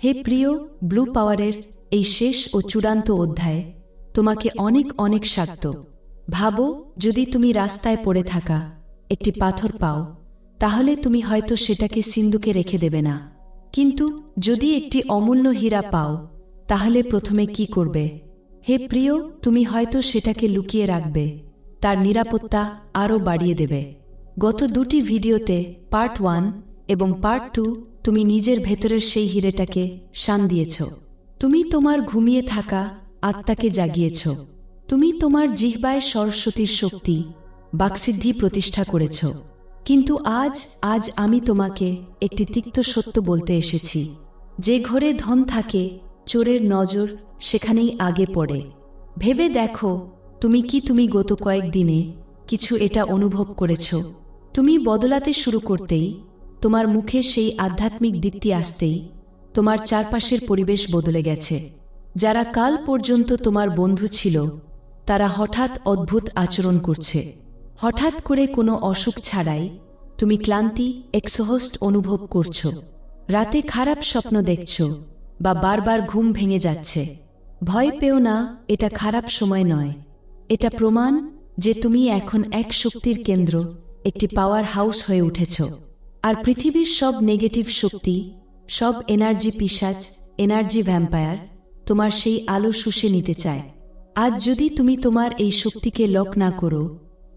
হে প্রিয় ব্লু পাওয়ারের এই শেষ ও চূড়ান্ত অধ্যায়ে, তোমাকে অনেক অনেক স্বাগত। ভাবো, যদি তুমি রাস্তায় পড়ে থাকা, একটি পাথর পাও, তাহলে তুমি হয়তো সেটাকে সিন্ধুকে রেখে দেবে না। কিন্তু যদি একটি অমূল্য হীরা পাও, তাহলে প্রথমে কি করবে? হে প্রিয়, তুমি হয়তো সেটাকে লুকিয়ে রাখবে, তার নিরাপত্তা আরও বাড়িয়ে দেবে। গত দুটি ভিডিওতে পার্ট ওয়ান এবং পার্ট টু তুমি নিজের ভেতরের সেই হিরেটাকে শান দিয়েছ। তুমি তোমার ঘুমিয়ে থাকা আত্মাকে জাগিয়েছ। তুমি তোমার জিহ্বায় সরস্বতীর শক্তি, বাকসিদ্ধি প্রতিষ্ঠা করেছ। কিন্তু আজ আজ আমি তোমাকে একটি তিক্ত সত্য বলতে এসেছি। যে ঘরে ধন থাকে, চোরের নজর সেখানেই আগে পড়ে। ভেবে দেখো, তুমি কি তুমি গত কয়েক দিনে কিছু এটা অনুভব করেছ। তুমি বদলাতে শুরু করতেই তোমার মুখে সেই আধ্যাত্মিক দীপ্তি আসতেই তোমার চারপাশের পরিবেশ বদলে গেছে। যারা কাল পর্যন্ত তোমার বন্ধু ছিল, তারা হঠাৎ অদ্ভুত আচরণ করছে। হঠাৎ করে কোনো অসুখ ছাড়াই তুমি ক্লান্তি, এক্সহস্ট অনুভব করছ। রাতে খারাপ স্বপ্ন দেখছ বা বারবার ঘুম ভেঙে যাচ্ছে। ভয় পেও না, এটা খারাপ সময় নয়। এটা প্রমাণ যে তুমি এখন এক শক্তির কেন্দ্র, একটি পাওয়ার হাউস হয়ে উঠেছ। আর পৃথিবীর সব নেগেটিভ শক্তি, সব এনার্জি পিসাজ এনার্জি ভ্যাম্পায়ার তোমার সেই আলো শুষে নিতে চায়। আজ যদি তুমি তোমার এই শক্তিকে লক না করো,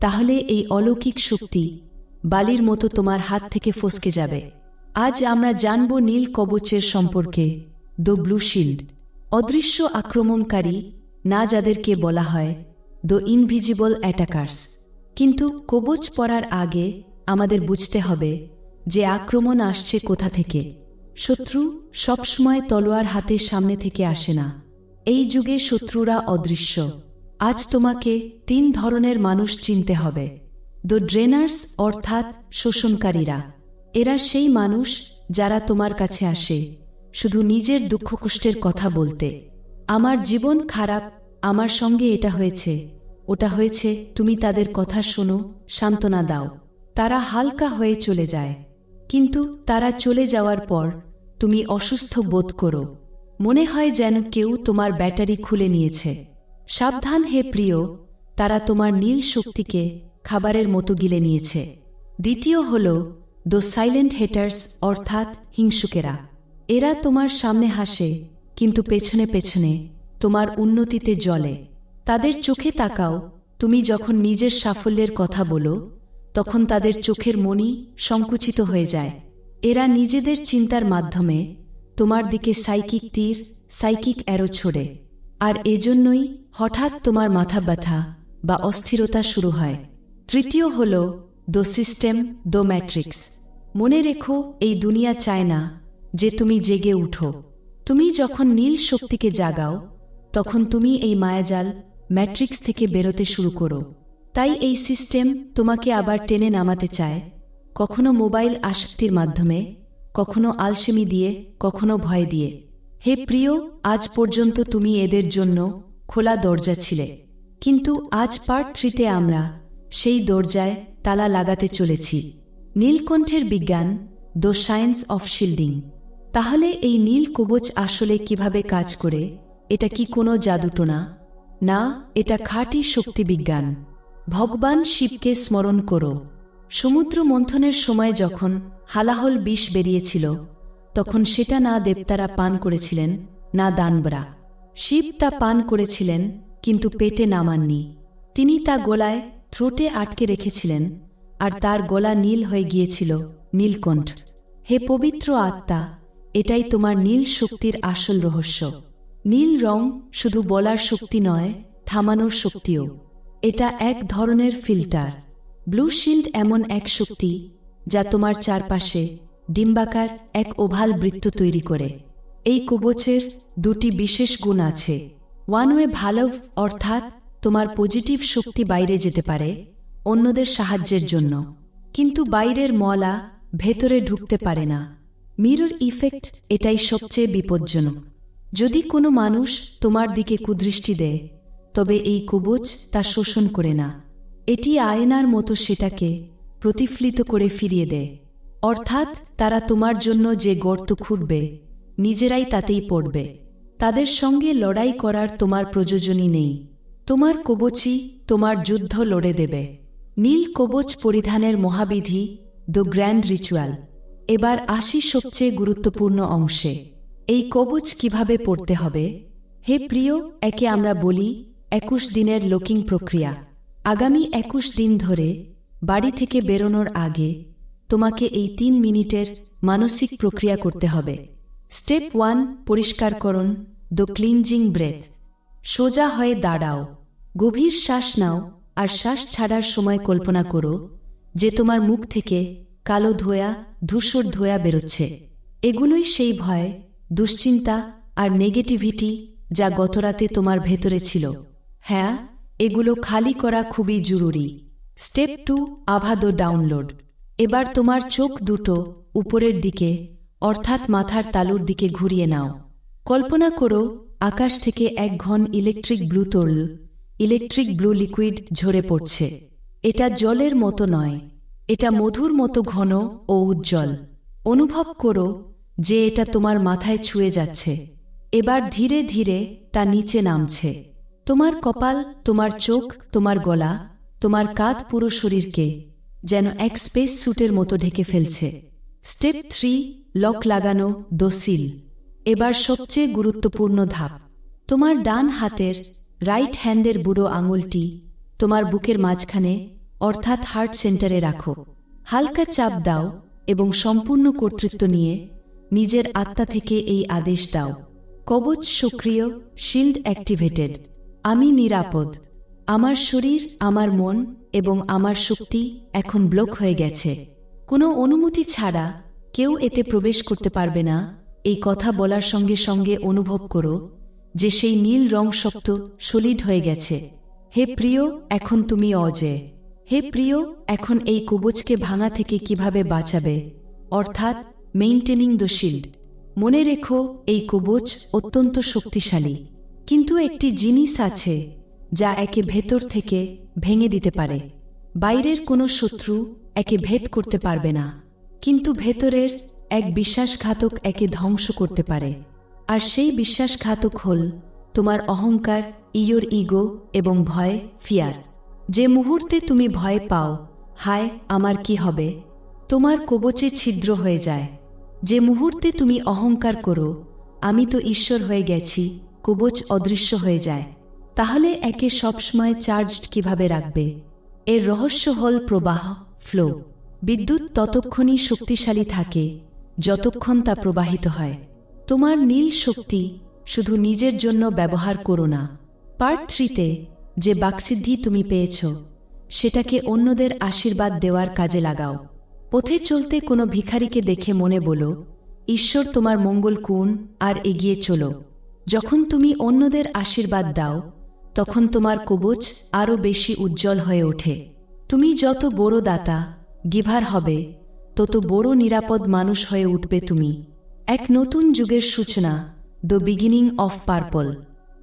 তাহলে এই অলৌকিক শক্তি বালির মতো তোমার হাত থেকে ফসকে যাবে। আজ আমরা জানব নীল কবচের সম্পর্কে দ্য ব্লু শিল্ড অদৃশ্য আক্রমণকারী না যাদেরকে বলা হয় দ্য ইনভিজিবল অ্যাটাকার্স কিন্তু কবচ পড়ার আগে আমাদের বুঝতে হবে যে আক্রমণ আসছে কোথা থেকে? শত্রু সবসময় তলোয়ার হাতের সামনে থেকে আসে না। এই যুগে শত্রুরা অদৃশ্য। আজ তোমাকে তিন ধরনের মানুষ চিনতে হবে। দ্য ড্রেনার্স অর্থাৎ শোষণকারীরা। এরা সেই মানুষ যারা তোমার কাছে আসে। শুধু নিজের দুঃখ কষ্টের কথা বলতে। আমার জীবন খারাপ, আমার সঙ্গে এটা হয়েছে। ওটা হয়েছে, তুমি তাদের কথা শোনো, সান্ত্বনা দাও। তারা হালকা হয়ে চলে যায়। কিন্তু তারা চলে যাওয়ার পর তুমি অসুস্থ বোধ করো। মনে হয় যেন কেউ তোমার ব্যাটারি খুলে নিয়েছে। সাবধান হে প্রিয়, তারা তোমার নীল শক্তিকে খাবারের মতো গিলে নিয়েছে। দ্বিতীয় হল দ্য সাইলেন্ট হেটার্স অর্থাৎ হিংসুকেরা। এরা তোমার সামনে হাসে, কিন্তু পেছনে পেছনে তোমার উন্নতিতে জলে তাদের চোখে তাকাও, তুমি যখন নিজের সাফল্যের কথা বলো তখন তাদের চোখের মনি সংকুচিত হয়ে যায়। এরা নিজেদের চিন্তার মাধ্যমে তোমার দিকে সাইকিক তীর, সাইকিক অ্যারো ছোড়ে। আর এজন্যই হঠাৎ তোমার মাথা ব্যথা বা অস্থিরতা শুরু হয়। তৃতীয় হল দ্য সিস্টেম দ্য ম্যাট্রিক্স। মনে রেখো, এই দুনিয়া চায় না যে তুমি জেগে উঠো। তুমি যখন নীল শক্তিকে জাগাও, তখন তুমি এই মায়াজাল ম্যাট্রিক্স থেকে বেরোতে শুরু করো। তাই এই সিস্টেম তোমাকে আবার টেনে নামাতে চায়। কখনো মোবাইল আসক্তির মাধ্যমে, কখনো আলসেমি দিয়ে, কখনো ভয় দিয়ে। হে প্রিয়, আজ পর্যন্ত তুমি এদের জন্য খোলা দরজা ছিলে। কিন্তু আজ পার্ট থ্রিতে আমরা সেই দরজায় তালা লাগাতে চলেছি। নীলকণ্ঠের বিজ্ঞান, দ্য সায়েন্স অফ শিল্ডিং তাহলে এই নীল কবচ আসলে কীভাবে কাজ করে, এটা কি কোনো জাদুটোনা? না, এটা খাঁটি শক্তিবিজ্ঞান। ভগবান শিবকে স্মরণ করো। সমুদ্র মন্থনের সময় যখন হালাহল বিষ বেরিয়েছিল, তখন সেটা না দেবতারা পান করেছিলেন, না দানবরা। শিব তা পান করেছিলেন, কিন্তু পেটে নামাননি। তিনি তা গলায় থ্রোটে আটকে রেখেছিলেন, আর তার গলা নীল হয়ে গিয়েছিল, নীলকণ্ঠ। হে পবিত্র আত্মা, এটাই তোমার নীল শক্তির আসল রহস্য। নীল রং শুধু বলার শক্তি নয়, থামানোর শক্তিও। এটা এক ধরনের ফিল্টার। ব্লু শিল্ড এমন এক শক্তি যা তোমার চারপাশে ডিম্বাকার এক ওভাল বৃত্ত তৈরি করে। এই কবচের দুটি বিশেষ গুণ আছে। ওয়ান ওয়ে ভালো অর্থাৎ তোমার পজিটিভ শক্তি বাইরে যেতে পারে অন্যদের সাহায্যের জন্য। কিন্তু বাইরের মলা ভেতরে ঢুকতে পারে না। মিরর ইফেক্ট এটাই সবচেয়ে বিপজ্জনক। যদি কোনো মানুষ তোমার দিকে কুদৃষ্টি দেয় তবে এই কবচ তা শোষণ করে না। এটি আয়নার মতো সেটাকে প্রতিফলিত করে ফিরিয়ে দেয়। অর্থাৎ তারা তোমার জন্য যে গর্ত খুঁড়বে, নিজেরাই তাতেই পড়বে। তাদের সঙ্গে লড়াই করার তোমার প্রয়োজনই নেই। তোমার কবচই তোমার যুদ্ধ লড়ে দেবে। নীল কবচ পরিধানের মহাবিধি দ্য গ্র্যান্ড রিচুয়াল। এবার আসি সবচেয়ে গুরুত্বপূর্ণ অংশে। এই কবচ কীভাবে পড়তে হবে? হে প্রিয়, একে আমরা বলি একুশ দিনের লোকিং প্রক্রিয়া। আগামী একুশ দিন ধরে বাড়ি থেকে বেরোনোর আগে তোমাকে এই তিন মিনিটের মানসিক প্রক্রিয়া করতে হবে। স্টেপ ওয়ান পরিষ্কারকরণ দ্য ক্লিনজিং ব্রেথ। সোজা হয়ে দাঁড়াও। গভীর শ্বাস নাও আর শ্বাস ছাড়ার সময় কল্পনা করো যে তোমার মুখ থেকে কালো ধোয়া, ধূসর ধোয়া বেরোচ্ছে। এগুলোই সেই ভয়, দুশ্চিন্তা আর নেগেটিভিটি যা গতরাতে তোমার ভেতরে ছিল। হ্যাঁ এগুলো খালি করা খুবই জরুরি। স্টেপ টু, আভাদো ডাউনলোড। এবার তোমার চোখ দুটো উপরের দিকে, অর্থাৎ মাথার তালুর দিকে ঘুরিয়ে নাও। কল্পনা করো, আকাশ থেকে এক ঘন ইলেকট্রিক ব্লু তরল, ইলেকট্রিক ব্লু লিকুইড ঝরে পড়ছে। এটা জলের মতো নয়, এটা মধুর মতো ঘন ও উজ্জ্বল। অনুভব করো যে এটা তোমার মাথায় ছুঁয়ে যাচ্ছে। এবার ধীরে ধীরে তা নিচে নামছে। তোমার কপাল, তোমার চোখ, তোমার গলা, তোমার কাঁধ পুরো শরীরকে যেন এক স্পেস স্যুটের মতো ঢেকে ফেলছে। স্টেপ থ্রি লক লাগানো দোসিল এবার সবচেয়ে গুরুত্বপূর্ণ ধাপ। তোমার ডান হাতের রাইট হ্যান্ডের বুড়ো আঙুলটি তোমার বুকের মাঝখানে, অর্থাৎ হার্ট সেন্টারে রাখো। হালকা চাপ দাও এবং সম্পূর্ণ কর্তৃত্ব নিয়ে নিজের আত্মা থেকে এই আদেশ দাও। কবচ সক্রিয় শিল্ড অ্যাক্টিভেটেড আমি নিরাপদ। আমার শরীর, আমার মন এবং আমার শক্তি এখন ব্লক হয়ে গেছে। কোনো অনুমতি ছাড়া কেউ এতে প্রবেশ করতে পারবে না। এই কথা বলার সঙ্গে সঙ্গে অনুভব করো যে সেই নীল রং শক্ত, সলিড হয়ে গেছে। হে প্রিয়, এখন তুমি অজে। হে প্রিয়, এখন এই কবচকে ভাঙা থেকে কীভাবে বাঁচাবে? অর্থাৎ মেইনটেনিং দ্য শিল্ড। মনে রেখো, এই কবচ অত্যন্ত শক্তিশালী। কিন্তু একটি জিনিস আছে যা একে ভেতর থেকে ভেঙে দিতে পারে। বাইরের কোনো শত্রু একে ভেদ করতে পারবে না, কিন্তু ভেতরের এক বিশ্বাসঘাতক একে ধ্বংস করতে পারে। আর সেই বিশ্বাসঘাতক হল তোমার অহংকার, ইয়োর ইগো এবং ভয়, ফিয়ার। যে মুহূর্তে তুমি ভয় পাও, হায়, আমার কি হবে? তোমার কবচে ছিদ্র হয়ে যায়। যে মুহূর্তে তুমি অহংকার করো, আমি তো ঈশ্বর হয়ে গেছি কবচ অদৃশ্য হয়ে যায়। তাহলে একে সবসময় চার্জড কীভাবে রাখবে? এর রহস্য হল প্রবাহ, ফ্লো। বিদ্যুৎ ততক্ষণই শক্তিশালী থাকে, যতক্ষণ তা প্রবাহিত হয়। তোমার নীল শক্তি শুধু নিজের জন্য ব্যবহার করো না। পার্ট থ্রিতে যে বাকসিদ্ধি তুমি পেয়েছ, সেটাকে অন্যদের আশীর্বাদ দেওয়ার কাজে লাগাও। পথে চলতে কোনো ভিখারিকে দেখে মনে বলো, ঈশ্বর তোমার মঙ্গল কুন, আর এগিয়ে চলো। যখন তুমি অন্যদের আশীর্বাদ দাও, তখন তোমার কবচ আরও বেশি উজ্জ্বল হয়ে ওঠে। তুমি যত বড় দাতা, গিভার হবে, তত বড় নিরাপদ মানুষ হয়ে উঠবে তুমি। এক নতুন যুগের সূচনা দ্য বিগিনিং অফ পার্পল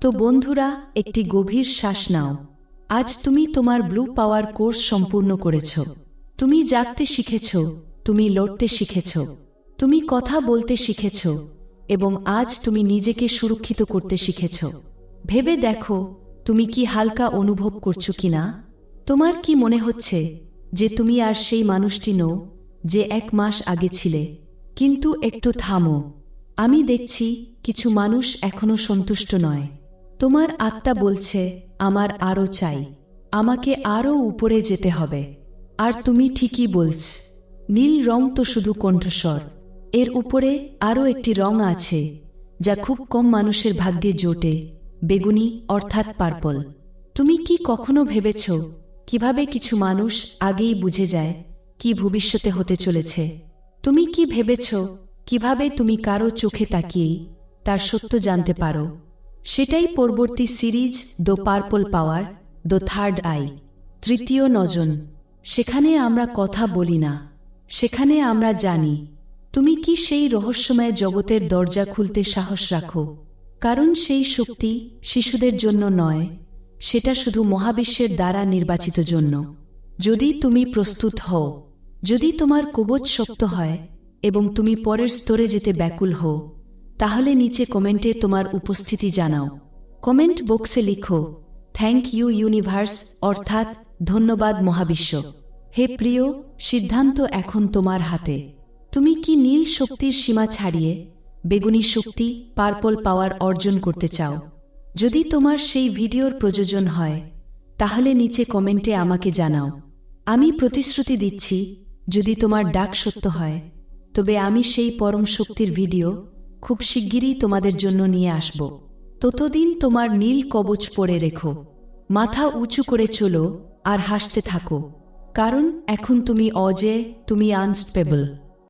তো বন্ধুরা, একটি গভীর শ্বাস নাও। আজ তুমি তোমার ব্লু পাওয়ার কোর্স সম্পূর্ণ করেছ। তুমি জাগতে শিখেছ, তুমি লড়তে শিখেছ। তুমি কথা বলতে শিখেছ। এবং আজ তুমি নিজেকে সুরক্ষিত করতে শিখেছ। ভেবে দেখো, তুমি কি হালকা অনুভব করছ কিনা? তোমার কি মনে হচ্ছে যে তুমি আর সেই মানুষটি নও যে এক মাস আগে ছিলে? কিন্তু একটু থামো। আমি দেখছি কিছু মানুষ এখনও সন্তুষ্ট নয়। তোমার আত্মা বলছে, আমার আরও চাই। আমাকে আরও উপরে যেতে হবে। আর তুমি ঠিকই বলছ। নীল রং তো শুধু কণ্ঠস্বর। এর উপরে আরও একটি রং আছে, যা খুব কম মানুষের ভাগ্যে জোটে, বেগুনি অর্থাৎ পার্পল। তুমি কি কখনো ভেবেছ, কীভাবে কিছু মানুষ আগেই বুঝে যায় কি ভবিষ্যতে হতে চলেছে? তুমি কি ভেবেছ, কীভাবে তুমি কারও চোখে তাকিয়েই তার সত্য জানতে পারো? সেটাই পরবর্তী series the purple power, the third eye, তৃতীয় নজন। সেখানে আমরা কথা বলি না, সেখানে আমরা জানি তুমি কি সেই রহস্যময় জগতের দরজা খুলতে সাহস রাখো? কারণ সেই শক্তি শিশুদের জন্য নয়, সেটা শুধু মহাবিশ্বের দ্বারা নির্বাচিত জন্য। যদি তুমি প্রস্তুত হও, যদি তোমার কবচ শক্ত হয় এবং তুমি পরের স্তরে যেতে ব্যাকুল হও, তাহলে নিচে কমেন্টে তোমার উপস্থিতি জানাও। কমেন্ট বক্সে লিখো থ্যাংক ইউ ইউনিভার্স অর্থাৎ ধন্যবাদ মহাবিশ্ব। হে প্রিয়, সিদ্ধান্ত এখন তোমার হাতে। তুমি কি নীল শক্তির সীমা ছাড়িয়ে বেগুনি শক্তি, পার্পল পাওয়ার অর্জন করতে চাও? যদি তোমার সেই ভিডিওর প্রয়োজন হয়, তাহলে নিচে কমেন্টে আমাকে জানাও। আমি প্রতিশ্রুতি দিচ্ছি, যদি তোমার ডাক সত্য হয়, তবে আমি সেই পরম শক্তির ভিডিও খুব শিগগিরই তোমাদের জন্য নিয়ে আসব। ততদিন তোমার নীল কবচ পরে রেখো, মাথা উঁচু করে চলো আর হাসতে থাকো, কারণ এখন তুমি অজে, তুমি আনস্টেবল